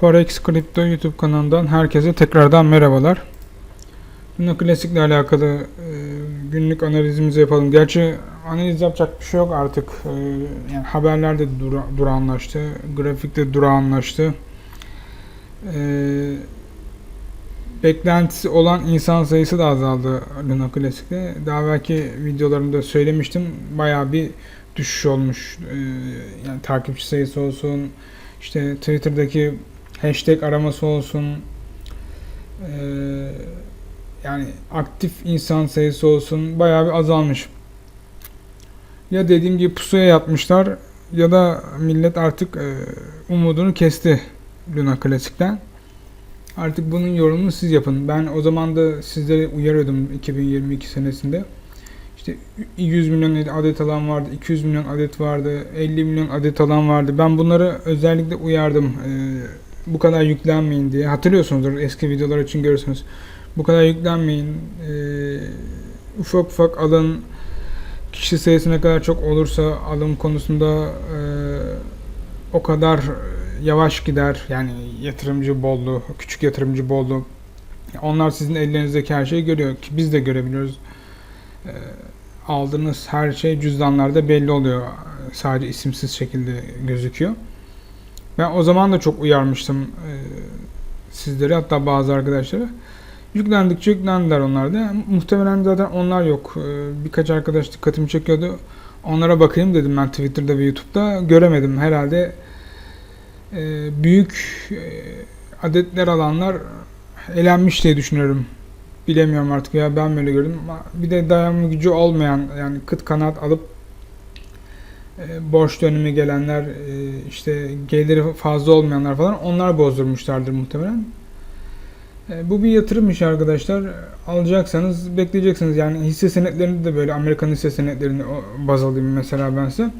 Forex Crypto YouTube kanalından herkese tekrardan merhabalar. Classic ile alakalı e, günlük analizimizi yapalım. Gerçi analiz yapacak bir şey yok artık. E, yani haberlerde dura, durağanlaştı, grafikte durağanlaştı. E, beklentisi olan insan sayısı da azaldı Luna Classic'te. Daha belki videolarımda söylemiştim. Bayağı bir düşüş olmuş. E, yani takipçi sayısı olsun, işte Twitter'daki hashtag araması olsun, e, yani aktif insan sayısı olsun bayağı bir azalmış. Ya dediğim gibi pusuya yatmışlar ya da millet artık e, umudunu kesti Luna Classic'ten. Artık bunun yorumunu siz yapın. Ben o zaman da sizlere uyarıyordum 2022 senesinde. İşte 100 milyon adet alan vardı, 200 milyon adet vardı, 50 milyon adet alan vardı. Ben bunları özellikle uyardım. Ee, bu kadar yüklenmeyin diye. Hatırlıyorsunuzdur eski videolar için görürsünüz. Bu kadar yüklenmeyin. Ee, ufak ufak alın. Kişi sayısı ne kadar çok olursa alım konusunda e, o kadar yavaş gider. Yani yatırımcı bolluğu, küçük yatırımcı bolluğu. Onlar sizin ellerinizdeki her şeyi görüyor ki biz de görebiliyoruz. Ee, aldığınız her şey cüzdanlarda belli oluyor. Sadece isimsiz şekilde gözüküyor. Ben o zaman da çok uyarmıştım e, sizleri hatta bazı arkadaşları. Yüklendikçe yüklendiler onlar da. Muhtemelen zaten onlar yok. E, birkaç arkadaş dikkatimi çekiyordu. Onlara bakayım dedim ben Twitter'da ve YouTube'da. Göremedim. Herhalde e, büyük e, adetler alanlar elenmiş diye düşünüyorum. Bilemiyorum artık ya ben böyle gördüm. Bir de dayanma gücü olmayan yani kıt kanat alıp borç dönemi gelenler, e, işte geliri fazla olmayanlar falan onlar bozdurmuşlardır muhtemelen. E, bu bir yatırım arkadaşlar. Alacaksanız bekleyeceksiniz. Yani hisse senetlerini de böyle Amerikan hisse senetlerini baz alayım mesela ben size.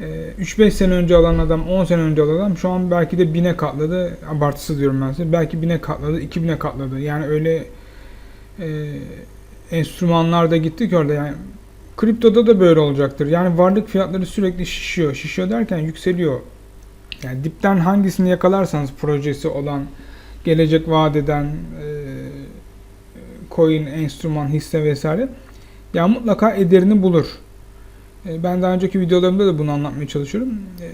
E, 3-5 sene önce alan adam, 10 sene önce alan adam şu an belki de 1000'e katladı. Abartısı diyorum ben size. Belki 1000'e katladı, 2000'e katladı. Yani öyle e, enstrümanlar da gitti ki orada yani Kriptoda da böyle olacaktır. Yani varlık fiyatları sürekli şişiyor. Şişiyor derken yükseliyor. Yani dipten hangisini yakalarsanız projesi olan, gelecek vaat eden e, coin, enstrüman, hisse vesaire ya mutlaka ederini bulur. E, ben daha önceki videolarımda da bunu anlatmaya çalışıyorum. E,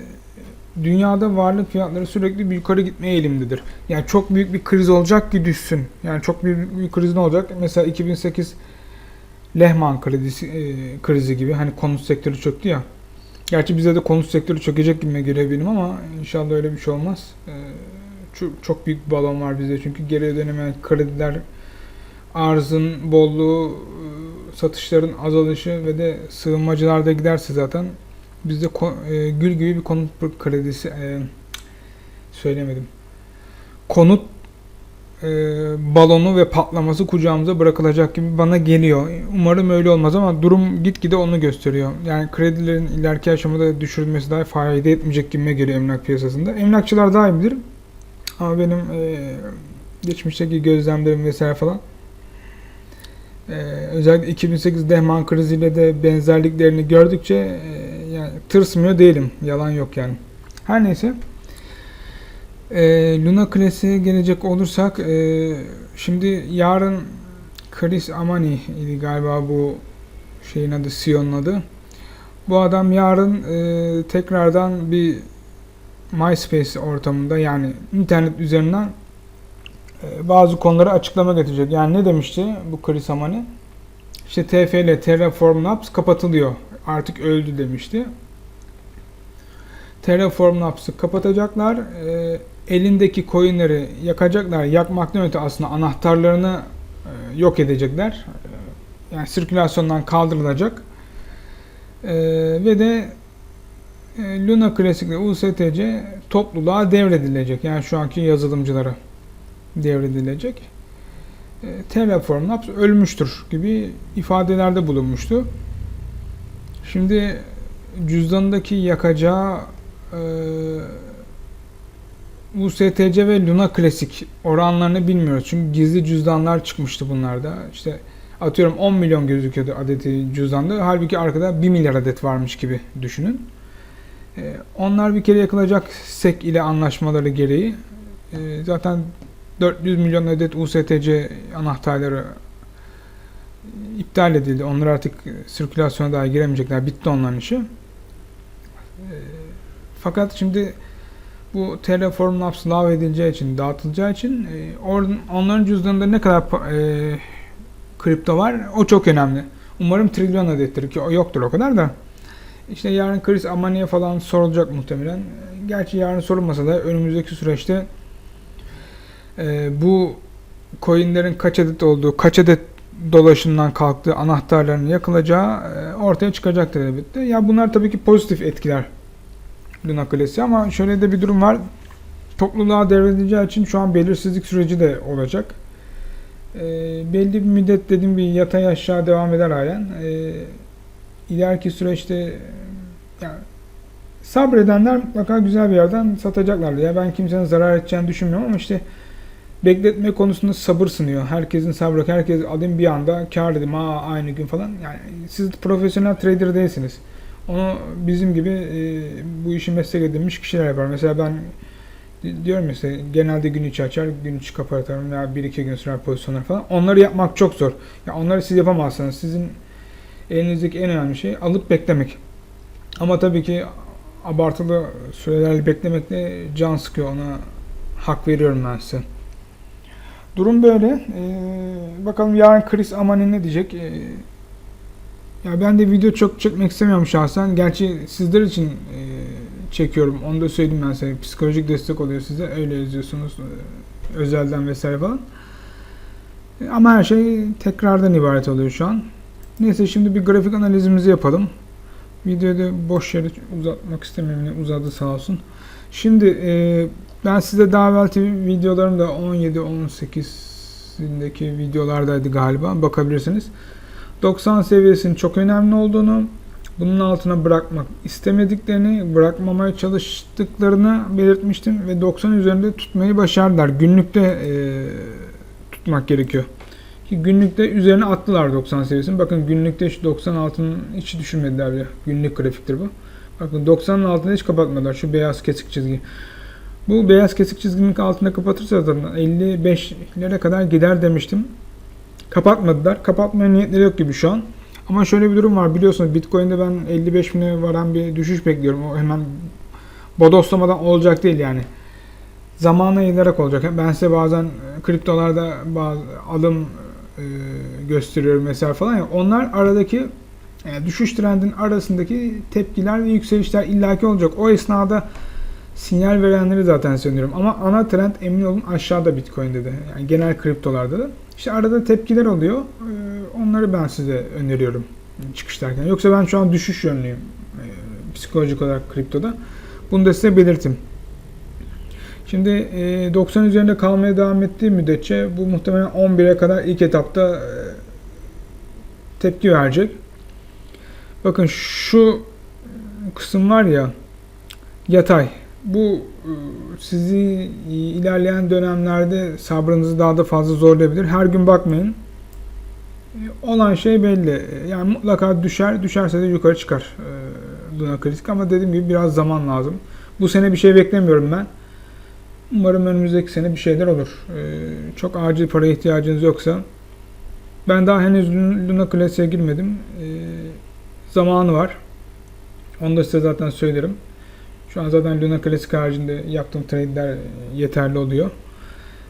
dünyada varlık fiyatları sürekli yukarı gitmeye eğilimdedir. Yani çok büyük bir kriz olacak ki düşsün. Yani çok büyük bir kriz ne olacak? Mesela 2008 Lehman krizi, e, krizi gibi hani konut sektörü çöktü ya. Gerçi bize de konut sektörü çökecek gibi geliyor benim ama inşallah öyle bir şey olmaz. E, çok, çok büyük bir balon var bizde çünkü geri dönemeyen krediler, arzın bolluğu, e, satışların azalışı ve de sığınmacılarda giderse zaten bizde e, gül gibi bir konut kredisi e, söylemedim. Konut e, balonu ve patlaması kucağımıza bırakılacak gibi bana geliyor. Umarım öyle olmaz ama durum gitgide onu gösteriyor. Yani kredilerin ileriki aşamada düşürülmesi daha fayda etmeyecek gibi geliyor emlak piyasasında. Emlakçılar daha iyi bilir. Ama benim e, geçmişteki gözlemlerim vesaire falan e, özellikle 2008 Dehman kriziyle de benzerliklerini gördükçe e, yani tırsmıyor değilim. Yalan yok yani. Her neyse. E, Luna Classic'e gelecek olursak e, şimdi yarın Chris Amani idi galiba bu şeyin adı CEO'nun adı. Bu adam yarın e, tekrardan bir MySpace ortamında yani internet üzerinden e, bazı konuları açıklama getirecek. Yani ne demişti bu Chris Amani? İşte TFL, Terraform Labs kapatılıyor. Artık öldü demişti. Terraform Labs'ı kapatacaklar. E, elindeki coinleri yakacaklar. Yakmaktan öte aslında anahtarlarını e, yok edecekler. E, yani sirkülasyondan kaldırılacak. E, ve de e, Luna Classic ile USTC topluluğa devredilecek. Yani şu anki yazılımcılara devredilecek. E, Terraform Labs ölmüştür gibi ifadelerde bulunmuştu. Şimdi cüzdanındaki yakacağı e, USTC ve Luna Classic oranlarını bilmiyoruz. Çünkü gizli cüzdanlar çıkmıştı bunlarda. İşte atıyorum 10 milyon gözüküyordu adeti cüzdanda. Halbuki arkada 1 milyar adet varmış gibi düşünün. E, onlar bir kere yakılacak SEC ile anlaşmaları gereği. E, zaten 400 milyon adet USTC anahtarları iptal edildi. Onlar artık sirkülasyona daha giremeyecekler. Bitti onların işi. E, fakat şimdi bu Terraform Labs lav edileceği için, dağıtılacağı için e, onların cüzdanında ne kadar e, kripto var o çok önemli. Umarım trilyon adettir ki yoktur o kadar da. İşte yarın Chris Amani'ye falan sorulacak muhtemelen. Gerçi yarın sorulmasa da önümüzdeki süreçte e, bu coinlerin kaç adet olduğu, kaç adet dolaşımdan kalktığı, anahtarların yakılacağı e, ortaya çıkacaktır elbette. Ya bunlar tabii ki pozitif etkiler Luna Kalesi ama şöyle de bir durum var. Topluluğa devredileceği için şu an belirsizlik süreci de olacak. E, belli bir müddet dediğim bir yatay aşağı devam eder halen. E, ileriki süreçte yani sabredenler mutlaka güzel bir yerden satacaklar. Ya ben kimsenin zarar edeceğini düşünmüyorum ama işte bekletme konusunda sabır sınıyor. Herkesin sabrı, herkes alayım bir anda kar dedim ha aynı gün falan. Yani siz profesyonel trader değilsiniz. Onu bizim gibi e, bu işi meslek edinmiş kişiler yapar. Mesela ben di- diyorum işte genelde gün içi açar, gün içi kapatırım ya bir iki gün sürer pozisyonlar falan. Onları yapmak çok zor. Ya onları siz yapamazsınız. Sizin elinizdeki en önemli şey alıp beklemek. Ama tabii ki abartılı sürelerle beklemek de can sıkıyor. Ona hak veriyorum ben size. Durum böyle. Ee, bakalım yarın Chris Amani ne diyecek? Ee, ya ben de video çok çekmek istemiyorum şahsen. Gerçi sizler için e, çekiyorum. Onu da söyleyeyim ben size. Psikolojik destek oluyor size. Öyle izliyorsunuz. e, özelden vesaire falan. E, Ama her şey tekrardan ibaret oluyor şu an. Neyse şimdi bir grafik analizimizi yapalım. Videoyu da boş yere uzatmak istemiyorum. Uzadı sağ olsun. Şimdi e, ben size daha evvelki videolarımda 17-18'indeki videolardaydı galiba. Bakabilirsiniz. 90 seviyesinin çok önemli olduğunu, bunun altına bırakmak istemediklerini, bırakmamaya çalıştıklarını belirtmiştim ve 90 üzerinde tutmayı başardılar. Günlükte e, tutmak gerekiyor. Ki günlükte üzerine attılar 90 seviyesini. Bakın günlükte şu 96'nın hiç düşürmediler bile. Günlük grafiktir bu. Bakın 90'ın altında hiç kapatmadılar. Şu beyaz kesik çizgi. Bu beyaz kesik çizginin altında kapatırsa zaten 55'lere kadar gider demiştim. Kapatmadılar. Kapatmaya niyetleri yok gibi şu an. Ama şöyle bir durum var. Biliyorsunuz Bitcoin'de ben 55 bine varan bir düşüş bekliyorum. O hemen bodoslamadan olacak değil yani. Zamana yayılarak olacak. Ben size bazen e, kriptolarda bazı alım e, gösteriyorum mesela falan ya. Onlar aradaki yani düşüş trendin arasındaki tepkiler ve yükselişler illaki olacak. O esnada sinyal verenleri zaten söylüyorum. Ama ana trend emin olun aşağıda Bitcoin'de de. Yani genel kriptolarda da. İşte arada tepkiler oluyor. Ee, Onları ben size öneriyorum çıkışlarken. Yoksa ben şu an düşüş yönlüyüm e, psikolojik olarak kriptoda. Bunu da size belirttim. Şimdi e, 90 üzerinde kalmaya devam ettiği müddetçe bu muhtemelen 11'e kadar ilk etapta e, tepki verecek. Bakın şu kısım var ya yatay. Bu e, sizi ilerleyen dönemlerde sabrınızı daha da fazla zorlayabilir. Her gün bakmayın. E, Olan şey belli. Yani mutlaka düşer. Düşerse de yukarı çıkar. e, Luna kritik ama dediğim gibi biraz zaman lazım. Bu sene bir şey beklemiyorum ben. Umarım önümüzdeki sene bir şeyler olur. E, Çok acil para ihtiyacınız yoksa ben daha henüz Luna Classic'e girmedim. E, Zamanı var. Onu da size zaten söylerim. Şu an zaten Luna Classic haricinde yaptığım trade'ler yeterli oluyor.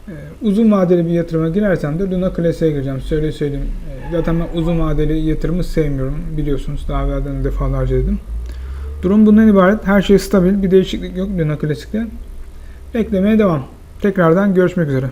Ee, uzun vadeli bir yatırıma girersem de Luna Classic'e gireceğim. Söyle söyleyeyim. Ee, zaten ben uzun vadeli yatırımı sevmiyorum. Biliyorsunuz daha evvelden defalarca dedim. Durum bundan ibaret. Her şey stabil. Bir değişiklik yok Luna Classic'te. Beklemeye devam. Tekrardan görüşmek üzere.